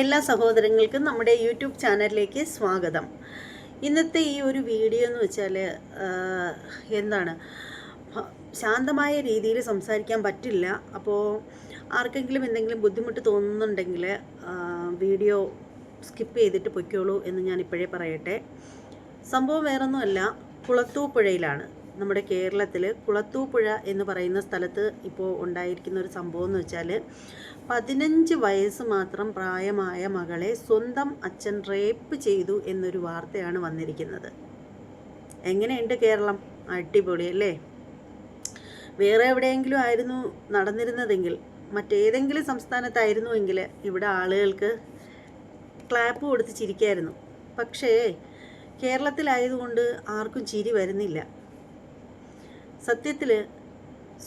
എല്ലാ സഹോദരങ്ങൾക്കും നമ്മുടെ യൂട്യൂബ് ചാനലിലേക്ക് സ്വാഗതം. ഇന്നത്തെ ഈ ഒരു വീഡിയോ എന്ന് വെച്ചാൽ എന്താണ്? ശാന്തമായ രീതിയിൽ സംസാരിക്കാൻ പറ്റില്ല. അപ്പോൾ ആർക്കെങ്കിലും എന്തെങ്കിലും ബുദ്ധിമുട്ട് തോന്നുന്നുണ്ടെങ്കിൽ വീഡിയോ സ്കിപ്പ് ചെയ്തിട്ട് പൊയ്ക്കോളൂ എന്ന് ഞാൻ ഇപ്പോഴേ പറയട്ടെ. സംഭവം വേറൊന്നുമല്ല. കുളത്തൂപ്പുഴയിലാണ് നമ്മുടെ കേരളത്തിൽ കുളത്തൂപ്പുഴ എന്ന് പറയുന്ന സ്ഥലത്ത് ഇപ്പോൾ ഉണ്ടായിരിക്കുന്ന ഒരു സംഭവം എന്ന് വെച്ചാൽ പതിനഞ്ച് വയസ്സ് മാത്രം പ്രായമായ മകളെ സ്വന്തം അച്ഛൻ റേപ്പ് ചെയ്തു എന്നൊരു വാർത്തയാണ് വന്നിരിക്കുന്നത്. എങ്ങനെയുണ്ട് കേരളം? അടിപൊളി അല്ലേ? വേറെ എവിടെയെങ്കിലും ആയിരുന്നു നടന്നിരുന്നതെങ്കിൽ മറ്റേതെങ്കിലും സംസ്ഥാനത്തായിരുന്നുവെങ്കിൽ ഇവിടെ ആളുകൾക്ക് ക്ലാപ്പ് കൊടുത്ത് ചിരിക്കായിരുന്നു. പക്ഷേ കേരളത്തിലായതുകൊണ്ട് ആർക്കും ചിരി വരുന്നില്ല. സത്യത്തിൽ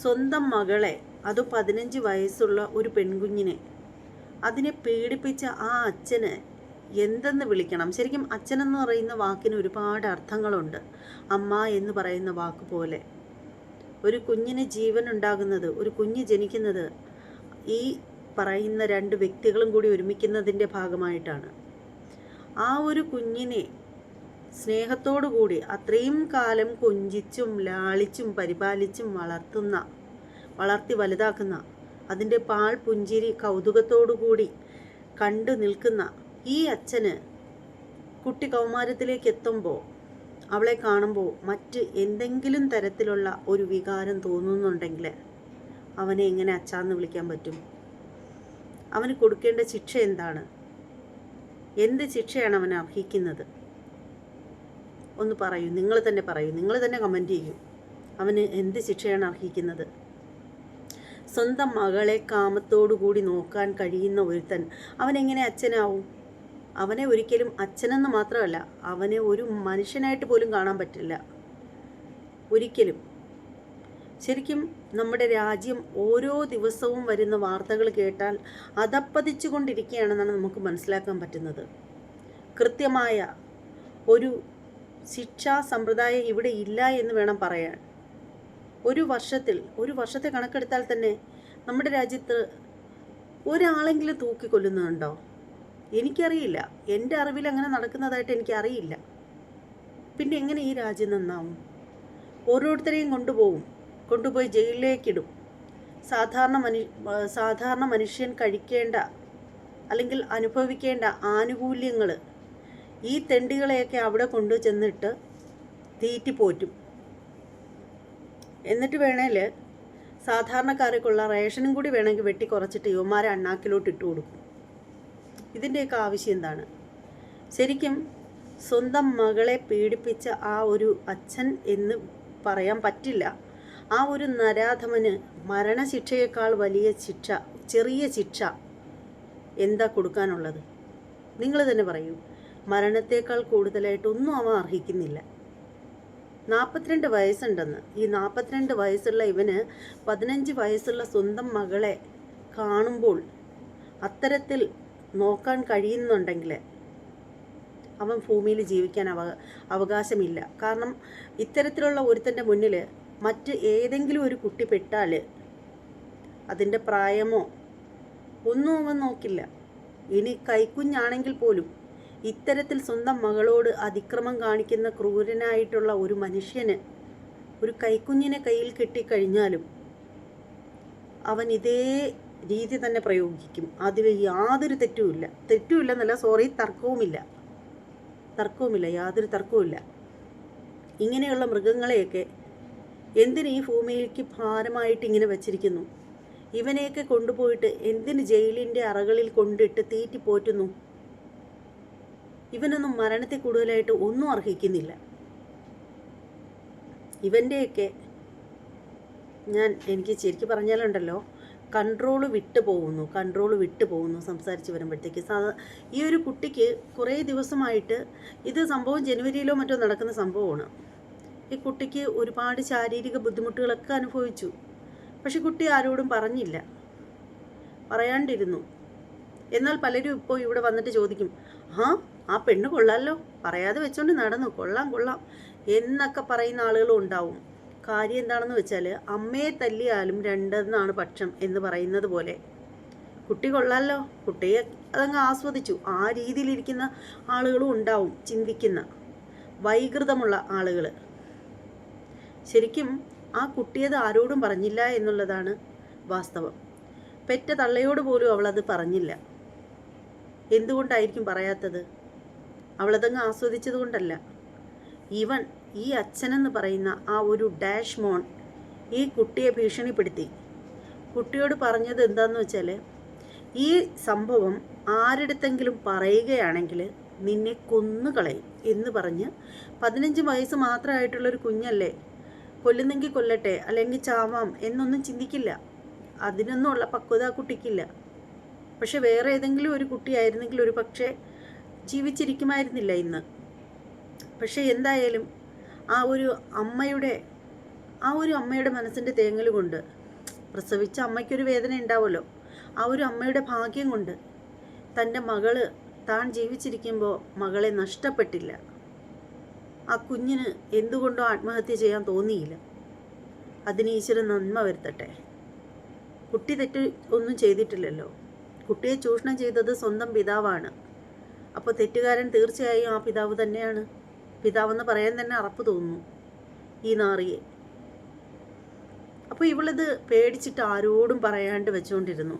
സ്വന്തം മകളെ അത് പതിനഞ്ച് വയസ്സുള്ള ഒരു പെൺകുഞ്ഞിനെ അതിനെ പീഡിപ്പിച്ച ആ അച്ഛന് എന്തെന്ന് വിളിക്കണം? ശരിക്കും അച്ഛനെന്ന് പറയുന്ന വാക്കിന് ഒരുപാട് അർത്ഥങ്ങളുണ്ട്. അമ്മ എന്ന് പറയുന്ന വാക്ക് പോലെ. ഒരു കുഞ്ഞിന് ജീവൻ ഉണ്ടാകുന്നത് ഒരു കുഞ്ഞ് ജനിക്കുന്നത് ഈ പറയുന്ന രണ്ട് വ്യക്തികളും കൂടി ഒരുമിക്കുന്നതിന്റെ ഭാഗമായിട്ടാണ്. ആ ഒരു കുഞ്ഞിനെ സ്നേഹത്തോടു കൂടി അത്രയും കാലം കൊഞ്ചിച്ചും ലാളിച്ചും പരിപാലിച്ചും വളർത്തുന്ന വളർത്തി വലുതാക്കുന്ന അതിന്റെ പാൽ പുഞ്ചിരി കൗതുകത്തോടു കൂടി കണ്ടു നിൽക്കുന്ന ഈ അച്ഛന് കുട്ടി കൗമാരത്തിലേക്ക് എത്തുമ്പോൾ അവളെ കാണുമ്പോൾ മറ്റ് എന്തെങ്കിലും തരത്തിലുള്ള ഒരു വികാരം തോന്നുന്നുണ്ടെങ്കിൽ അവനെ എങ്ങനെ അച്ഛാന്ന് വിളിക്കാൻ പറ്റും? അവന് കൊടുക്കേണ്ട ശിക്ഷ എന്താണ്? എന്ത് ശിക്ഷയാണ് അവൻ അർഹിക്കുന്നത്? ഒന്ന് പറയൂ നിങ്ങൾ തന്നെ പറയൂ നിങ്ങൾ തന്നെ കമന്റ് ചെയ്യൂ. അവന് എന്ത് ശിക്ഷയാണ് അർഹിക്കുന്നത്? സ്വന്തം മകളെ കാമത്തോടു കൂടി നോക്കാൻ കഴിയുന്ന ഒരുത്തൻ അവനെങ്ങനെ അച്ഛനാവും? അവനെ ഒരിക്കലും അച്ഛനെന്ന് മാത്രമല്ല അവനെ ഒരു മനുഷ്യനായിട്ട് പോലും കാണാൻ പറ്റില്ല. ഒരിക്കലും. ശരിക്കും നമ്മുടെ രാജ്യം ഓരോ ദിവസവും വരുന്ന വാർത്തകൾ കേട്ടാൽ അതപ്പതിച്ചു കൊണ്ടിരിക്കുകയാണെന്നാണ് നമുക്ക് മനസ്സിലാക്കാൻ പറ്റുന്നത്. കൃത്യമായ ഒരു ശിക്ഷാ സമ്പ്രദായം ഇവിടെ ഇല്ല എന്ന് വേണം പറയാൻ. ഒരു വർഷത്തിൽ ഒരു വർഷത്തെ കണക്കെടുത്താൽ തന്നെ നമ്മുടെ രാജ്യത്ത് ഒരാളെങ്കിലും തൂക്കിക്കൊല്ലുന്നുണ്ടോ? എനിക്കറിയില്ല. എന്റെ അറിവിൽ അങ്ങനെ നടക്കുന്നതായിട്ട് എനിക്കറിയില്ല. പിന്നെ എങ്ങനെ ഈ രാജ്യം നന്നാവും? ഓരോരുത്തരെയും കൊണ്ടുപോകും. കൊണ്ടുപോയി ജയിലിലേക്കിടും. സാധാരണ മനു സാധാരണ മനുഷ്യൻ കഴിക്കേണ്ട അല്ലെങ്കിൽ അനുഭവിക്കേണ്ട ആനുകൂല്യങ്ങൾ ഈ തെണ്ടികളെയൊക്കെ അവിടെ കൊണ്ടു ചെന്നിട്ട് തീറ്റിപ്പോറ്റും എന്നിട്ട് വേണേൽ സാധാരണക്കാർക്കുള്ള റേഷനും കൂടി വേണമെങ്കിൽ വെട്ടി കുറച്ചിട്ട് യുവമാരെ അണ്ണാക്കിലോട്ട് ഇട്ട് കൊടുക്കും. ഇതിന്റെയൊക്കെ ആവശ്യം എന്താണ്? ശരിക്കും സ്വന്തം മകളെ പീഡിപ്പിച്ച ആ ഒരു അച്ഛൻ എന്ന് പറയാൻ പറ്റില്ല. ആ ഒരു നരാധമന് മരണശിക്ഷയേക്കാൾ വലിയ ശിക്ഷ ചെറിയ ശിക്ഷ എന്താ കൊടുക്കാനുള്ളത്? നിങ്ങൾ തന്നെ പറയൂ. മരണത്തേക്കാൾ കൂടുതലായിട്ടൊന്നും അവൻ അർഹിക്കുന്നില്ല. നാൽപ്പത്തിരണ്ട് വയസ്സുണ്ടെന്ന്. ഈ നാൽപ്പത്തിരണ്ട് വയസ്സുള്ള ഇവന് പതിനഞ്ച് വയസ്സുള്ള സ്വന്തം മകളെ കാണുമ്പോൾ അത്തരത്തിൽ നോക്കാൻ കഴിയുന്നുണ്ടെങ്കിൽ അവൻ ഭൂമിയിൽ ജീവിക്കാൻ അവ അവകാശമില്ല. കാരണം ഇത്തരത്തിലുള്ള ഒരുത്തന്റെ മുന്നിൽ മറ്റ് ഏതെങ്കിലും ഒരു കുട്ടി പെട്ടാൽ അതിന്റെ പ്രായമോ ഒന്നും അവൻ നോക്കില്ല. ഇനി കൈക്കുഞ്ഞാണെങ്കിൽ പോലും ഇത്തരത്തിൽ സ്വന്തം മകളോട് അതിക്രമം കാണിക്കുന്ന ക്രൂരനായിട്ടുള്ള ഒരു മനുഷ്യന് ഒരു കൈക്കുഞ്ഞിനെ കയ്യിൽ കിട്ടിക്കഴിഞ്ഞാലും അവൻ ഇതേ രീതി തന്നെ പ്രയോഗിക്കും. അതിൽ യാതൊരു തെറ്റുമില്ല. എന്നല്ല സോറി തർക്കവുമില്ല. തർക്കവുമില്ല യാതൊരു തർക്കവുമില്ല. ഇങ്ങനെയുള്ള മൃഗങ്ങളെയൊക്കെ എന്തിന് ഈ ഭൂമിയിലേക്ക് ഭാരമായിട്ട് ഇങ്ങനെ വച്ചിരിക്കുന്നു? ഇവനെയൊക്കെ കൊണ്ടുപോയിട്ട് എന്തിന് ജയിലിന്റെ അറകളിൽ കൊണ്ടിട്ട് തീറ്റി പോറ്റുന്നു? ഇവനൊന്നും മരണത്തെ കൂടുതലായിട്ട് ഒന്നും അർഹിക്കുന്നില്ല. ഇവന്റെയൊക്കെ ഞാൻ എനിക്ക് ശരിക്കും പറഞ്ഞാലുണ്ടല്ലോ കൺട്രോൾ വിട്ടു പോകുന്നു കൺട്രോൾ വിട്ടു പോകുന്നു സംസാരിച്ച് വരുമ്പോഴത്തേക്ക്. സാധാ ഈ ഒരു കുട്ടിക്ക് കുറേ ദിവസമായിട്ട് ഇത് സംഭവം ജനുവരിയിലോ മറ്റോ നടക്കുന്ന സംഭവമാണ്. ഈ കുട്ടിക്ക് ഒരുപാട് ശാരീരിക ബുദ്ധിമുട്ടുകളൊക്കെ അനുഭവിച്ചു. പക്ഷെ കുട്ടി ആരോടും പറഞ്ഞില്ല. പറയാണ്ടിരുന്നു. എന്നാൽ പലരും ഇപ്പോൾ ഇവിടെ വന്നിട്ട് ചോദിക്കും ആ ആ പെണ്ണ് കൊള്ളാമല്ലോ പറയാതെ വെച്ചോണ്ട് നടന്നു. കൊള്ളാം കൊള്ളാം. എന്നൊക്കെ പറയുന്ന ആളുകളും ഉണ്ടാവും. കാര്യം എന്താണെന്ന് വെച്ചാൽ അമ്മയെ തല്ലിയാലും രണ്ടെന്നാണ് പക്ഷം എന്ന് പറയുന്നത് പോലെ. കുട്ടി കൊള്ളാമല്ലോ കുട്ടിയെ അതങ്ങ് ആസ്വദിച്ചു. ആ രീതിയിലിരിക്കുന്ന ആളുകളും ഉണ്ടാവും ചിന്തിക്കുന്ന വൈകൃതമുള്ള ആളുകൾ ശരിക്കും ആ കുട്ടിയത് ആരോടും പറഞ്ഞില്ല എന്നുള്ളതാണ് വാസ്തവം. പെറ്റ തള്ളയോട് പോലും അവളത് പറഞ്ഞില്ല. എന്തുകൊണ്ടായിരിക്കും പറയാത്തത്? അവളതങ്ങ് ആസ്വദിച്ചത് കൊണ്ടല്ല ഈവൻ ഈ അച്ഛനെന്ന് പറയുന്ന ആ ഒരു ഡാഷ് മോൺ ഈ കുട്ടിയെ ഭീഷണിപ്പെടുത്തി. കുട്ടിയോട് പറഞ്ഞത് എന്താന്ന് വെച്ചാൽ ഈ സംഭവം ആരുടെത്തെങ്കിലും പറയുകയാണെങ്കിൽ നിന്നെ കൊന്നുകളയും എന്ന് പറഞ്ഞ് പതിനഞ്ച് വയസ്സ് മാത്രമായിട്ടുള്ളൊരു കുഞ്ഞല്ലേ കൊല്ലുന്നെങ്കിൽ കൊല്ലട്ടെ അല്ലെങ്കിൽ ചാവാം എന്നൊന്നും ചിന്തിക്കില്ല. അതിനൊന്നുമുള്ള പക്വത കുട്ടിക്കില്ല. പക്ഷെ വേറെ ഏതെങ്കിലും ഒരു കുട്ടിയായിരുന്നെങ്കിൽ ഒരു പക്ഷേ ജീവിച്ചിരിക്കുമായിരുന്നില്ല ഇന്ന്. പക്ഷേ എന്തായാലും ആ ഒരു അമ്മയുടെ ആ ഒരു അമ്മയുടെ മനസ്സിന്റെ തേങ്ങൽ കൊണ്ട് പ്രസവിച്ച അമ്മയ്ക്കൊരു വേദന ഉണ്ടാവുമല്ലോ. ആ ഒരു അമ്മയുടെ ഭാഗ്യം കൊണ്ട് തന്റെ മകൾ താൻ ജീവിച്ചിരിക്കുമ്പോൾ മകളെ നഷ്ടപ്പെട്ടില്ല. ആ കുഞ്ഞിന് എന്തുകൊണ്ടോ ആത്മഹത്യ ചെയ്യാൻ തോന്നിയില്ല. അതിന് ഈശ്വരൻ നന്മ വരുത്തട്ടെ. കുട്ടി തെറ്റ് ഒന്നും ചെയ്തിട്ടില്ലല്ലോ. കുട്ടിയെ ചൂഷണം ചെയ്തത് സ്വന്തം പിതാവാണ്. അപ്പോൾ തെറ്റുകാരൻ തീർച്ചയായും ആ പിതാവ് തന്നെയാണ്. പിതാവെന്ന് പറയാൻ തന്നെ അറപ്പ് തോന്നുന്നു ഈ നാറിയെ. അപ്പോൾ ഇവളിത് പേടിച്ചിട്ട് ആരോടും പറയാണ്ട് വെച്ചുകൊണ്ടിരുന്നു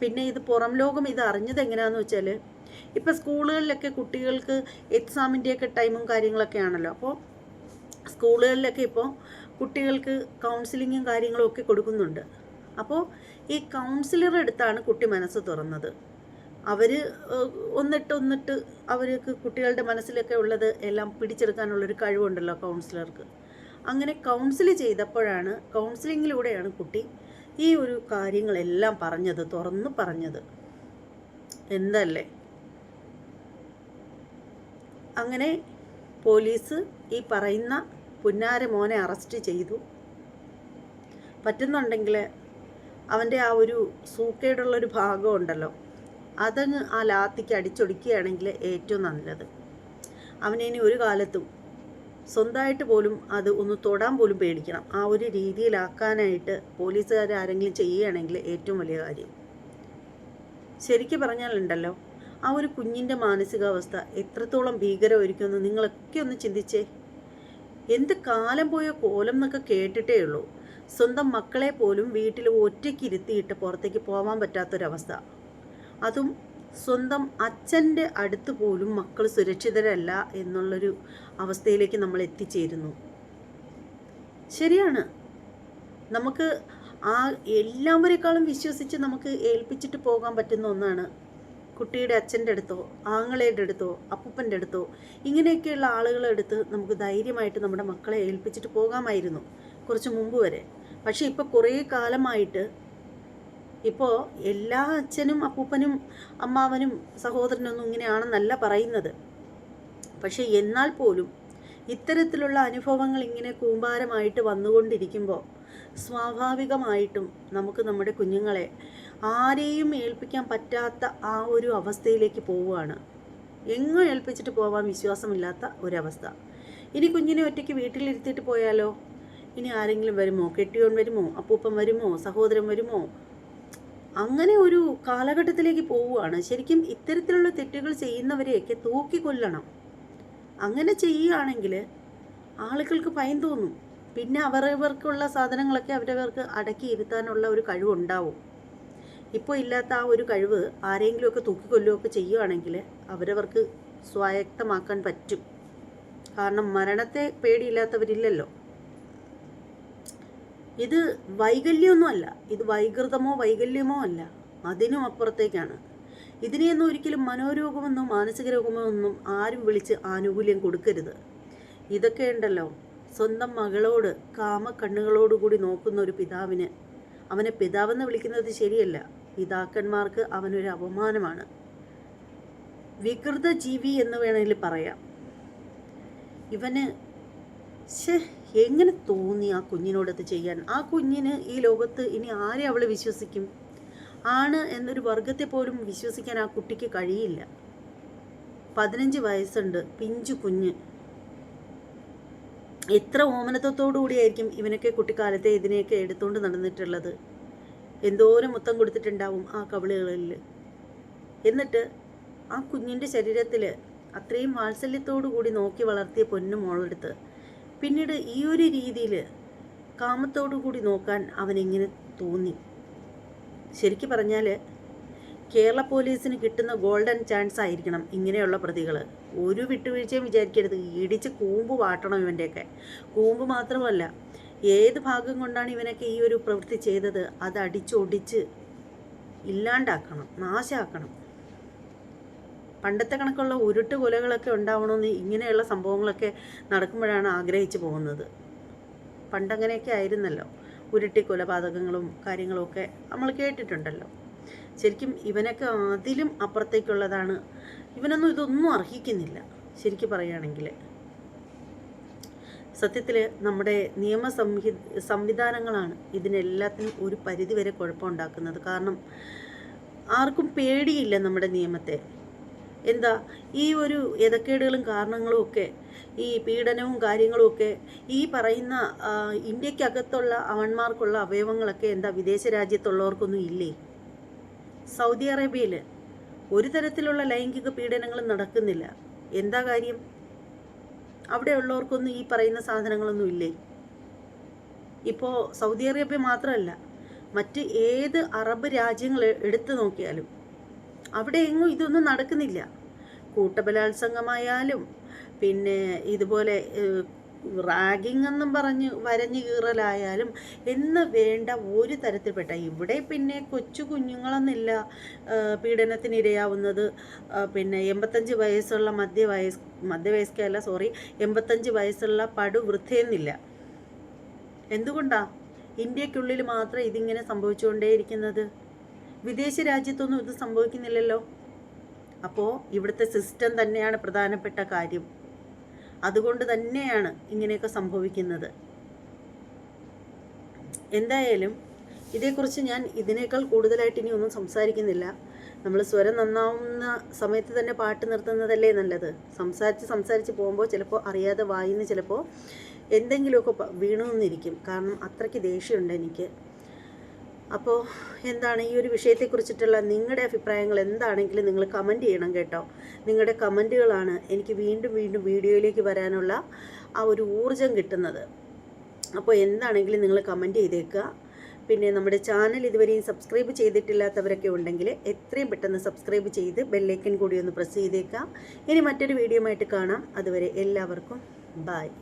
പിന്നെ ഇത് പുറം ലോകം ഇത് അറിഞ്ഞത് എങ്ങനെയാണെന്ന് വെച്ചാൽ ഇപ്പം സ്കൂളുകളിലൊക്കെ കുട്ടികൾക്ക് എക്സാമിന്റെയൊക്കെ ടൈമും കാര്യങ്ങളൊക്കെ ആണല്ലോ അപ്പോൾ സ്കൂളുകളിലൊക്കെ ഇപ്പോൾ കുട്ടികൾക്ക് കൗൺസിലിങ്ങും കാര്യങ്ങളും ഒക്കെ കൊടുക്കുന്നുണ്ട്. അപ്പോൾ ഈ കൗൺസിലർ എടുത്താണ് കുട്ടി മനസ്സ് തുറന്നത്. അവർ ഒന്നിട്ട് ഒന്നിട്ട് അവർക്ക് കുട്ടികളുടെ മനസ്സിലൊക്കെ ഉള്ളത് എല്ലാം പിടിച്ചെടുക്കാനുള്ളൊരു കഴിവുണ്ടല്ലോ കൗൺസിലർക്ക്. അങ്ങനെ കൗൺസിൽ ചെയ്തപ്പോഴാണ് കൗൺസിലിങ്ങിലൂടെയാണ് കുട്ടി ഈ ഒരു കാര്യങ്ങളെല്ലാം പറഞ്ഞത് തുറന്ന് പറഞ്ഞത്. എന്തല്ലേ? അങ്ങനെ പോലീസ് ഈ പറയുന്ന പുന്നാര മോനെ അറസ്റ്റ് ചെയ്തു. പറ്റുന്നുണ്ടെങ്കിൽ അവന്റെ ആ ഒരു സൂക്കേടുള്ളൊരു ഭാഗം ഉണ്ടല്ലോ. അതങ്ങ് ആ ലാത്തിക്ക് അടിച്ചൊടിക്കുകയാണെങ്കിൽ ഏറ്റവും നല്ലത്. അവനിനി ഒരു കാലത്തും സ്വന്തമായിട്ട് പോലും അത് ഒന്ന് തൊടാൻ പോലും പേടിക്കണം. ആ ഒരു രീതിയിലാക്കാനായിട്ട് പോലീസുകാർ ആരെങ്കിലും ചെയ്യുകയാണെങ്കിൽ ഏറ്റവും വലിയ കാര്യം. ശരിക്കും പറഞ്ഞാലുണ്ടല്ലോ ആ ഒരു കുഞ്ഞിന്റെ മാനസികാവസ്ഥ എത്രത്തോളം ഭീകരമായിരിക്കുമെന്ന് നിങ്ങളൊക്കെ ഒന്ന് ചിന്തിച്ചേ. എന്ത് കാലം പോയ കോലം എന്നൊക്കെ കേട്ടിട്ടേ ഉള്ളൂ. സ്വന്തം മക്കളെ പോലും വീട്ടിൽ ഒറ്റയ്ക്ക് ഇരുത്തിയിട്ട് പുറത്തേക്ക് പോകാൻ പറ്റാത്തൊരവസ്ഥ. അതും സ്വന്തം അച്ഛന്റെ അടുത്ത് പോലും മക്കൾ സുരക്ഷിതരല്ല എന്നുള്ളൊരു അവസ്ഥയിലേക്ക് നമ്മൾ എത്തിച്ചേരുന്നു. ശരിയാണ്. നമുക്ക് ആ എല്ലാവരെക്കാളും വിശ്വസിച്ച് നമുക്ക് ഏൽപ്പിച്ചിട്ട് പോകാൻ പറ്റുന്ന ഒന്നാണ് കുട്ടിയുടെ അച്ഛന്റെ അടുത്തോ ആങ്ങളയുടെ അടുത്തോ അപ്പൂപ്പന്റെ അടുത്തോ ഇങ്ങനെയൊക്കെയുള്ള ആളുകളെ അടുത്ത് നമുക്ക് ധൈര്യമായിട്ട് നമ്മുടെ മക്കളെ ഏൽപ്പിച്ചിട്ട് പോകാമായിരുന്നു കുറച്ച് മുമ്പ് വരെ. പക്ഷേ ഇപ്പോൾ കുറേ കാലമായിട്ട് ഇപ്പോൾ എല്ലാ അച്ഛനും അപ്പൂപ്പനും അമ്മാവനും സഹോദരനൊന്നും ഇങ്ങനെയാണെന്നല്ല പറയുന്നത്. പക്ഷേ എന്നാൽ പോലും ഇത്തരത്തിലുള്ള അനുഭവങ്ങൾ ഇങ്ങനെ കൂമ്പാരമായിട്ട് വന്നുകൊണ്ടിരിക്കുമ്പോൾ സ്വാഭാവികമായിട്ടും നമുക്ക് നമ്മുടെ കുഞ്ഞുങ്ങളെ ആരെയും ഏൽപ്പിക്കാൻ പറ്റാത്ത ആ ഒരു അവസ്ഥയിലേക്ക് പോവുകയാണ്. എങ്ങും ഏൽപ്പിച്ചിട്ട് പോവാൻ വിശ്വാസമില്ലാത്ത ഒരവസ്ഥ. ഇനി കുഞ്ഞിനെ ഒറ്റയ്ക്ക് വീട്ടിലിരുത്തിയിട്ട് പോയാലോ? ഇനി ആരെങ്കിലും വരുമോ? കെട്ടിയോൻ വരുമോ? അപ്പൂപ്പൻ വരുമോ? സഹോദരൻ വരുമോ? അങ്ങനെ ഒരു കാലഘട്ടത്തിലേക്ക് പോവുകയാണ്. ശരിക്കും ഇത്തരത്തിലുള്ള തെറ്റുകൾ ചെയ്യുന്നവരെയൊക്കെ തൂക്കിക്കൊല്ലണം അങ്ങനെ ചെയ്യുകയാണെങ്കിൽ ആളുകൾക്ക് ഭയം തോന്നും. പിന്നെ അവരവർക്കുള്ള സാധനങ്ങളൊക്കെ അവരവർക്ക് അടക്കി ഇരുത്താനുള്ള ഒരു കഴിവുണ്ടാവും. ഇപ്പോൾ ഇല്ലാത്ത ആ ഒരു കഴിവ് ആരെങ്കിലുമൊക്കെ തൂക്കിക്കൊല്ലുകയൊക്കെ ചെയ്യുകയാണെങ്കിൽ അവരവർക്ക് സ്വായക്തമാക്കാൻ പറ്റും. കാരണം മരണത്തെ പേടിയില്ലാത്തവരില്ലല്ലോ. ഇത് വൈകല്യമൊന്നുമല്ല. ഇത് വൈകൃതമോ വൈകല്യമോ അല്ല. അതിനും അപ്പുറത്തേക്കാണ്. ഇതിനെയൊന്നും ഒരിക്കലും മനോരോഗമെന്നോ മാനസിക രോഗമോ ഒന്നും ആരും വിളിച്ച് ആനുകൂല്യം കൊടുക്കരുത്. ഇതൊക്കെ ഉണ്ടല്ലോ. സ്വന്തം മകളോട് കാമ കാമക്കണ്ണുകളോടുകൂടി നോക്കുന്ന ഒരു പിതാവിന് അവനെ പിതാവെന്ന് വിളിക്കുന്നത് ശരിയല്ല. പിതാക്കന്മാർക്ക് അവനൊരു അപമാനമാണ്. വികൃത ജീവി എന്ന് വേണമെങ്കിൽ പറയാം. ഇവന് ശേ എങ്ങനെ തോന്നി ആ കുഞ്ഞിനോടത് ചെയ്യാൻ? ആ കുഞ്ഞിന് ഈ ലോകത്ത് ഇനി ആരെ അവൾ വിശ്വസിക്കും? ആണ് എന്നൊരു വർഗത്തെ പോലും വിശ്വസിക്കാൻ ആ കുട്ടിക്ക് കഴിയില്ല. പതിനഞ്ച് വയസ്സുണ്ട് പിഞ്ചു കുഞ്ഞ്. എത്ര ഓമനത്വത്തോടു കൂടിയായിരിക്കും ഇവനൊക്കെ കുട്ടിക്കാലത്തെ ഇതിനെയൊക്കെ എടുത്തുകൊണ്ട് നടന്നിട്ടുള്ളത്? എന്തോരം മുത്തം കൊടുത്തിട്ടുണ്ടാവും ആ കവിളുകളിൽ എന്നിട്ട് ആ കുഞ്ഞിന്റെ ശരീരത്തിൽ അത്രയും വാത്സല്യത്തോടു കൂടി നോക്കി വളർത്തിയ പൊന്നു മോളെടുത്ത് പിന്നീട് ഈ ഒരു രീതിയിൽ കാമത്തോടു കൂടി നോക്കാൻ അവനെങ്ങനെ തോന്നി? ശരിക്ക് പറഞ്ഞാൽ കേരള പോലീസിന് കിട്ടുന്ന ഗോൾഡൻ ചാൻസ് ആയിരിക്കണം ഇങ്ങനെയുള്ള പ്രതികൾ ഒരു വിട്ടുവീഴ്ചയും വിചാരിക്കരുത്. ഇടിച്ച് കൂമ്പ് വാട്ടണം ഇവന്റെയൊക്കെ കൂമ്പ് മാത്രമല്ല ഏത് ഭാഗം കൊണ്ടാണ് ഇവനൊക്കെ ഈ ഒരു പ്രവൃത്തി ചെയ്തത്? അത് അടിച്ചൊടിച്ച് ഇല്ലാണ്ടാക്കണം നാശാക്കണം. പണ്ടത്തെ കണക്കുള്ള ഉരുട്ട് കൊലകളൊക്കെ ഉണ്ടാവണമെന്ന് ഇങ്ങനെയുള്ള സംഭവങ്ങളൊക്കെ നടക്കുമ്പോഴാണ് ആഗ്രഹിച്ചു പോകുന്നത്. പണ്ടങ്ങനെയൊക്കെ ആയിരുന്നല്ലോ. ഉരുട്ടി കൊലപാതകങ്ങളും കാര്യങ്ങളുമൊക്കെ നമ്മൾ കേട്ടിട്ടുണ്ടല്ലോ. ശരിക്കും ഇവനൊക്കെ അതിലും അപ്പുറത്തേക്കുള്ളതാണ്. ഇവനൊന്നും ഇതൊന്നും അർഹിക്കുന്നില്ല ശരിക്കും പറയുകയാണെങ്കിൽ സത്യത്തിൽ നമ്മുടെ നിയമ സംഹി സംവിധാനങ്ങളാണ് ഇതിനെല്ലാത്തിനും ഒരു പരിധിവരെ കുഴപ്പമുണ്ടാക്കുന്നത്. കാരണം ആർക്കും പേടിയില്ല നമ്മുടെ നിയമത്തെ. എന്താ? ഈ ഒരു എതക്കേടുകളും കാരണങ്ങളും ഒക്കെ ഈ പീഡനവും കാര്യങ്ങളും ഒക്കെ ഈ പറയുന്ന ഇന്ത്യക്കകത്തുള്ള അവന്മാർക്കുള്ള അവയവങ്ങളൊക്കെ എന്താ വിദേശ രാജ്യത്തുള്ളവർക്കൊന്നും ഇല്ലേ? സൗദി അറേബ്യയിൽ ഒരു തരത്തിലുള്ള ലൈംഗിക പീഡനങ്ങളും നടക്കുന്നില്ല. എന്താ കാര്യം? അവിടെ ഉള്ളവർക്കൊന്നും ഈ പറയുന്ന സാധനങ്ങളൊന്നും ഇല്ലേ? ഇപ്പോൾ സൗദി അറേബ്യ മാത്രമല്ല മറ്റ് ഏത് അറബ് രാജ്യങ്ങൾ എടുത്തു നോക്കിയാലും അവിടെ എങ്ങും ഇതൊന്നും നടക്കുന്നില്ല. കൂട്ടബലാത്സംഗമായാലും പിന്നെ ഇതുപോലെ റാഗിങ് എന്നും പറഞ്ഞ് വരഞ്ഞു കീറലായാലും എന്ന് വേണ്ട ഒരു തരത്തിൽപ്പെട്ട ഇവിടെ പിന്നെ കൊച്ചു കുഞ്ഞുങ്ങളെന്നില്ല പീഡനത്തിനിരയാവുന്നത്. പിന്നെ എൺപത്തഞ്ച് വയസ്സുള്ള മധ്യവയസ് മധ്യവയസ്കല്ല സോറി എൺപത്തഞ്ച് വയസ്സുള്ള പടു വൃദ്ധയെന്നില്ല എന്തുകൊണ്ടാണ് ഇന്ത്യക്കുള്ളിൽ മാത്രം ഇതിങ്ങനെ സംഭവിച്ചുകൊണ്ടേയിരിക്കുന്നത്? വിദേശ രാജ്യത്തൊന്നും ഇത് സംഭവിക്കുന്നില്ലല്ലോ. അപ്പോൾ ഇവിടുത്തെ സിസ്റ്റം തന്നെയാണ് പ്രധാനപ്പെട്ട കാര്യം. അതുകൊണ്ട് തന്നെയാണ് ഇങ്ങനെയൊക്കെ സംഭവിക്കുന്നത്. എന്തായാലും ഇതേക്കുറിച്ച് ഞാൻ ഇതിനേക്കാൾ കൂടുതലായിട്ട് ഇനി ഒന്നും സംസാരിക്കുന്നില്ല. നമ്മൾ സ്വരം നന്നാവുന്ന സമയത്ത് തന്നെ പാട്ട് നിർത്തുന്നതല്ലേ നല്ലത്. സംസാരിച്ച് സംസാരിച്ച് പോകുമ്പോൾ ചിലപ്പോൾ അറിയാതെ വായിന്ന് ചിലപ്പോൾ എന്തെങ്കിലുമൊക്കെ വീണു എന്നിരിക്കും കാരണം അത്രയ്ക്ക് ദേഷ്യമുണ്ട് എനിക്ക്. അപ്പോൾ എന്താണ് ഈ ഒരു വിഷയത്തെക്കുറിച്ചിട്ടുള്ള നിങ്ങളുടെ അഭിപ്രായങ്ങൾ എന്താണെങ്കിലും നിങ്ങൾ കമന്റ് ചെയ്യണം കേട്ടോ. നിങ്ങളുടെ കമന്റുകളാണ് എനിക്ക് വീണ്ടും വീണ്ടും വീഡിയോയിലേക്ക് വരാനുള്ള ആ ഒരു ഊർജം കിട്ടുന്നത്. അപ്പോൾ എന്താണെങ്കിലും നിങ്ങൾ കമന്റ് ചെയ്തേക്കുക. പിന്നെ നമ്മുടെ ചാനൽ ഇതുവരെയും സബ്സ്ക്രൈബ് ചെയ്തിട്ടില്ലാത്തവരൊക്കെ ഉണ്ടെങ്കിൽ എത്രയും പെട്ടെന്ന് സബ്സ്ക്രൈബ് ചെയ്ത് ബെല്ലൈക്കൻ കൂടി ഒന്ന് പ്രസ് ചെയ്തേക്കാം ഇനി മറ്റൊരു വീഡിയോ ആയിട്ട് കാണാം. അതുവരെ എല്ലാവർക്കും ബായ്